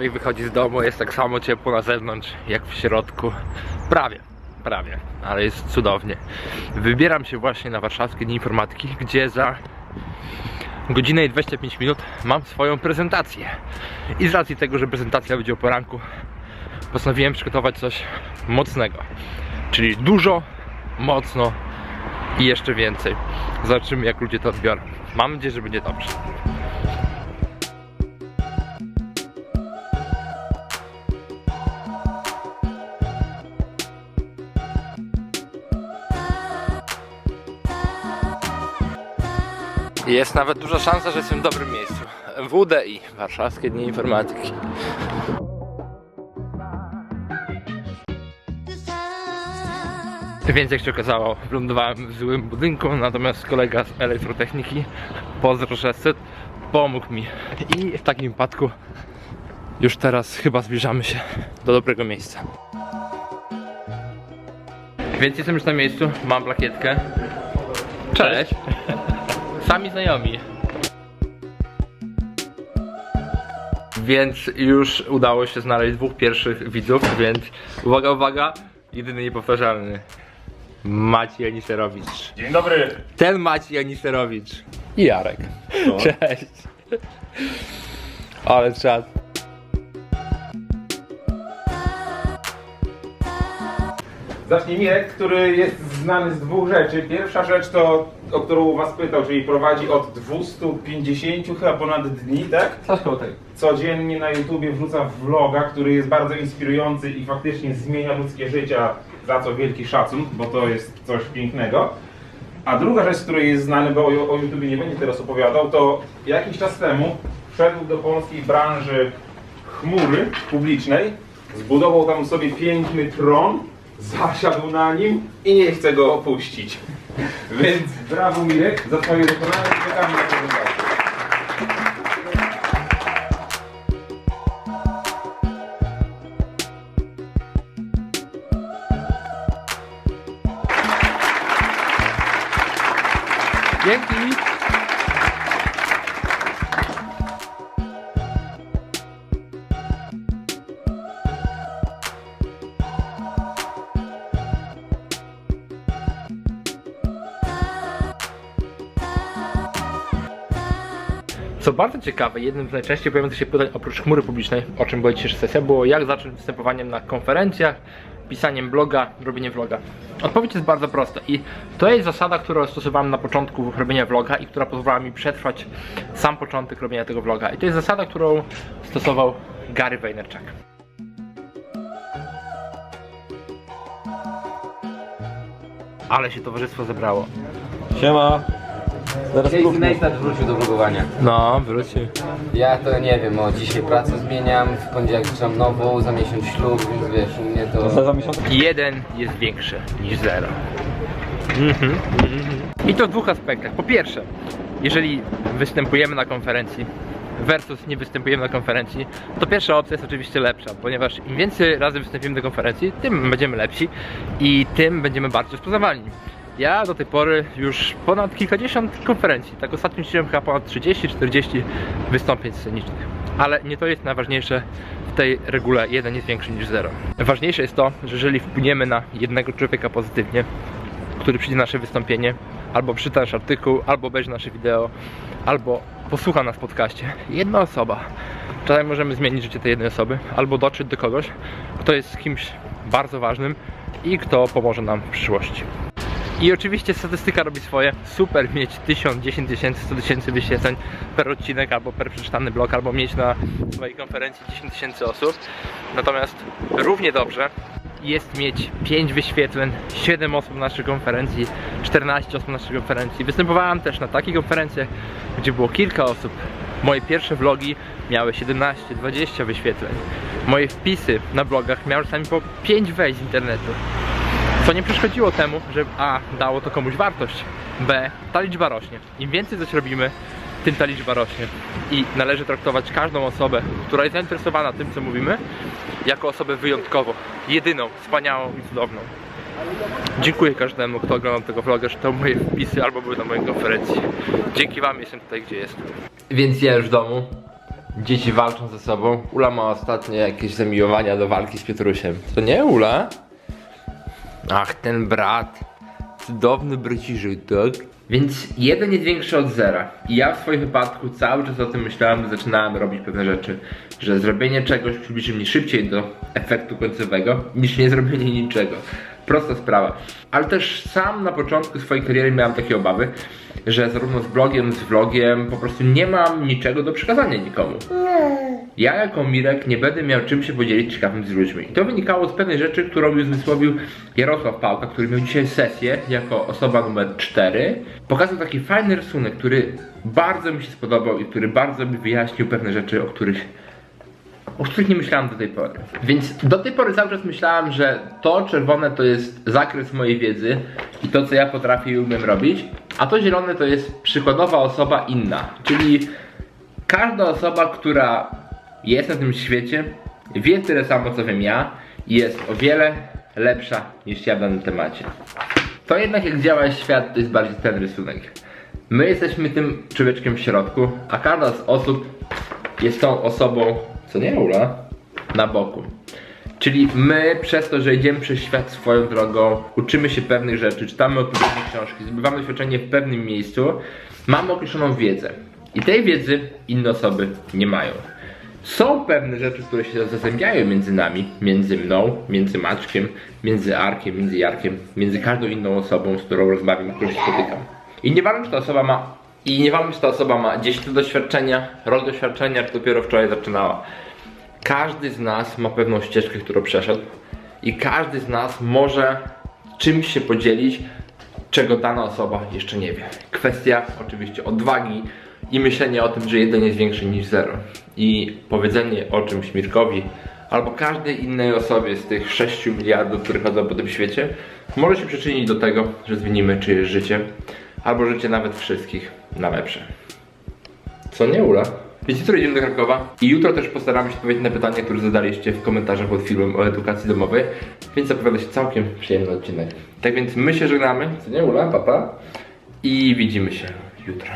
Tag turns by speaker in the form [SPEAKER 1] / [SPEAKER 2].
[SPEAKER 1] człowiek wychodzi z domu, jest tak samo ciepło na zewnątrz jak w środku. Prawie, prawie, ale jest cudownie. Wybieram się właśnie na warszawskie Dni Informatyki, gdzie za godzinę i 25 minut mam swoją prezentację. I z racji tego, że prezentacja będzie o poranku, postanowiłem przygotować coś mocnego. Czyli dużo, mocno i jeszcze więcej. Zobaczymy jak ludzie to odbiorą. Mam nadzieję, że będzie dobrze. Jest nawet duża szansa, że jestem w dobrym miejscu. WDI, Warszawskie Dni Informatyki. Więc jak się okazało, lądowałem w złym budynku, natomiast kolega z elektrotechniki, pozdro Szesset, pomógł mi. I w takim wypadku już teraz chyba zbliżamy się do dobrego miejsca. Więc jestem już na miejscu, mam plakietkę. Cześć. Sami znajomi. Więc już udało się znaleźć dwóch pierwszych widzów, więc uwaga, uwaga, jedyny niepowtarzalny. Maciej Aniserowicz.
[SPEAKER 2] Dzień dobry.
[SPEAKER 1] Ten Maciej Aniserowicz. I Jarek.
[SPEAKER 2] No.
[SPEAKER 1] Cześć. Ale czad.
[SPEAKER 2] Zacznie Mirek, który jest znany z dwóch rzeczy. Pierwsza rzecz to, o którą was pytał, czyli prowadzi od 250 chyba ponad dni, tak?
[SPEAKER 1] Coś koło tego.
[SPEAKER 2] Codziennie na YouTubie wrzuca vloga, który jest bardzo inspirujący i faktycznie zmienia ludzkie życia, za co wielki szacun, bo to jest coś pięknego. A druga rzecz, z której jest znany, bo o, o YouTubie nie będzie teraz opowiadał, to jakiś czas temu wszedł do polskiej branży chmury publicznej, zbudował tam sobie piękny tron, zasiadł na nim i nie chce go opuścić. Więc brawo Mirek za twoje dokonanie i czekamy na prezentację.
[SPEAKER 1] Dzięki. Co bardzo ciekawe, jednym z najczęściej pojawiających się pytań oprócz chmury publicznej, o czym była dzisiejsza sesja, było jak zacząć występowaniem na konferencjach, pisaniem bloga, robieniem vloga. Odpowiedź jest bardzo prosta i to jest zasada, którą stosowałem na początku robienia vloga i która pozwalała mi przetrwać sam początek robienia tego vloga. I to jest zasada, którą stosował Gary Vaynerchuk. Ale się towarzystwo zebrało.
[SPEAKER 3] Siema. Zaraz
[SPEAKER 4] Casey
[SPEAKER 3] próbmy.
[SPEAKER 4] Neistat wrócił do blogowania.
[SPEAKER 1] No, wrócił.
[SPEAKER 4] Ja to nie wiem, o dzisiaj pracę zmieniam, w poniedziałek zaczynam nową, za miesiąc ślub, więc wiesz, u mnie to...
[SPEAKER 3] Za, za miesiąc.
[SPEAKER 1] jeden jest większy niż zero. Mhm, mhm. I to w dwóch aspektach. Po pierwsze, jeżeli występujemy na konferencji versus nie występujemy na konferencji, to pierwsza opcja jest oczywiście lepsza, ponieważ im więcej razy wystąpimy na konferencji, tym będziemy lepsi i tym będziemy bardziej rozpoznawalni. Ja do tej pory już ponad kilkadziesiąt konferencji, tak ostatnio ćwiczyłem chyba ponad 30-40 wystąpień scenicznych. Ale nie to jest najważniejsze w tej regule, jeden jest większy niż zero. Ważniejsze jest to, że jeżeli wpłyniemy na jednego człowieka pozytywnie, który przyjdzie na nasze wystąpienie, albo przeczyta nasz artykuł, albo obejrzy nasze wideo, albo posłucha nas w podcaście. Jedna osoba. Czasami możemy zmienić życie tej jednej osoby, albo dotrzeć do kogoś, kto jest kimś bardzo ważnym i kto pomoże nam w przyszłości. I oczywiście statystyka robi swoje. Super mieć 1000, 10 tysięcy, 100 tysięcy wyświetleń per odcinek, albo per przeczytany blog, albo mieć na swojej konferencji 10 tysięcy osób. Natomiast równie dobrze jest mieć 5 wyświetleń, 7 osób na naszej konferencji, 14 osób na naszej konferencji. Występowałem też na takich konferencjach, gdzie było kilka osób. Moje pierwsze vlogi miały 17-20 wyświetleń. Moje wpisy na blogach miały czasami po 5 wejść z internetu. Co nie przeszkodziło temu, że A dało to komuś wartość, B ta liczba rośnie. Im więcej coś robimy, tym ta liczba rośnie. I należy traktować każdą osobę, która jest zainteresowana tym, co mówimy, jako osobę wyjątkową, jedyną, wspaniałą i cudowną. Dziękuję każdemu, kto oglądał tego vloga, że to moje wpisy albo były na mojej konferencji. Dzięki Wam jestem tutaj, gdzie jestem. Więc ja już w domu. Dzieci walczą ze sobą. Ula ma ostatnio jakieś zamiłowania do walki z Piotrusiem. To nie Ula? Ach, ten brat. Cudowny braciszek, tak? Więc jeden jest większy od zera. I ja w swoim wypadku cały czas o tym myślałem, zaczynałem robić pewne rzeczy. Że zrobienie czegoś przybliży mnie szybciej do efektu końcowego, niż nie zrobienie niczego. Prosta sprawa. Ale też sam na początku swojej kariery miałem takie obawy, że zarówno z blogiem, z vlogiem po prostu nie mam niczego do przekazania nikomu. Ja jako Mirek nie będę miał czym się podzielić ciekawym z ludźmi. I to wynikało z pewnej rzeczy, którą mi uzmysłowił Jarosław Pałka, który miał dzisiaj sesję jako osoba numer 4. Pokazał taki fajny rysunek, który bardzo mi się spodobał i który bardzo mi wyjaśnił pewne rzeczy, o których o których nie myślałem do tej pory. Więc do tej pory cały czas myślałem, że to czerwone to jest zakres mojej wiedzy i to, co ja potrafię i umiem robić, a to zielone to jest przykładowa osoba inna, czyli każda osoba, która jest na tym świecie, wie tyle samo, co wiem ja i jest o wiele lepsza niż ja w danym temacie. To jednak jak działa świat, to jest bardziej ten rysunek. My jesteśmy tym człowieczkiem w środku, a każda z osób jest tą osobą, co nie Ula, na boku. Czyli my przez to, że idziemy przez świat swoją drogą, uczymy się pewnych rzeczy, czytamy odpowiednie książki, zdobywamy doświadczenie w pewnym miejscu, mamy określoną wiedzę. I tej wiedzy inne osoby nie mają. Są pewne rzeczy, które się zazębiają między nami, między mną, między Maczkiem, między Arkiem, między Jarkiem, między każdą inną osobą, z którą rozmawiam, którą się spotykam. I nieważne, czy ta osoba ma i nieważne, czy ta osoba ma 10 lat doświadczenia, rok doświadczenia, czy dopiero wczoraj zaczynała. Każdy z nas ma pewną ścieżkę, którą przeszedł i każdy z nas może czymś się podzielić, czego dana osoba jeszcze nie wie. Kwestia oczywiście odwagi i myślenia o tym, że jeden jest większy niż zero. I powiedzenie o czymś Mirkowi albo każdej innej osobie z tych 6 miliardów, które chodzą po tym świecie, może się przyczynić do tego, że zmienimy czyjeś życie, albo życie nawet wszystkich na lepsze. Co nie Ula? Więc jutro idziemy do Krakowa i jutro też postaramy się odpowiedzieć na pytania, które zadaliście w komentarzach pod filmem o edukacji domowej, więc zapowiada się całkiem przyjemny odcinek. Tak więc my się żegnamy, co nie Ula, papa i widzimy się jutro.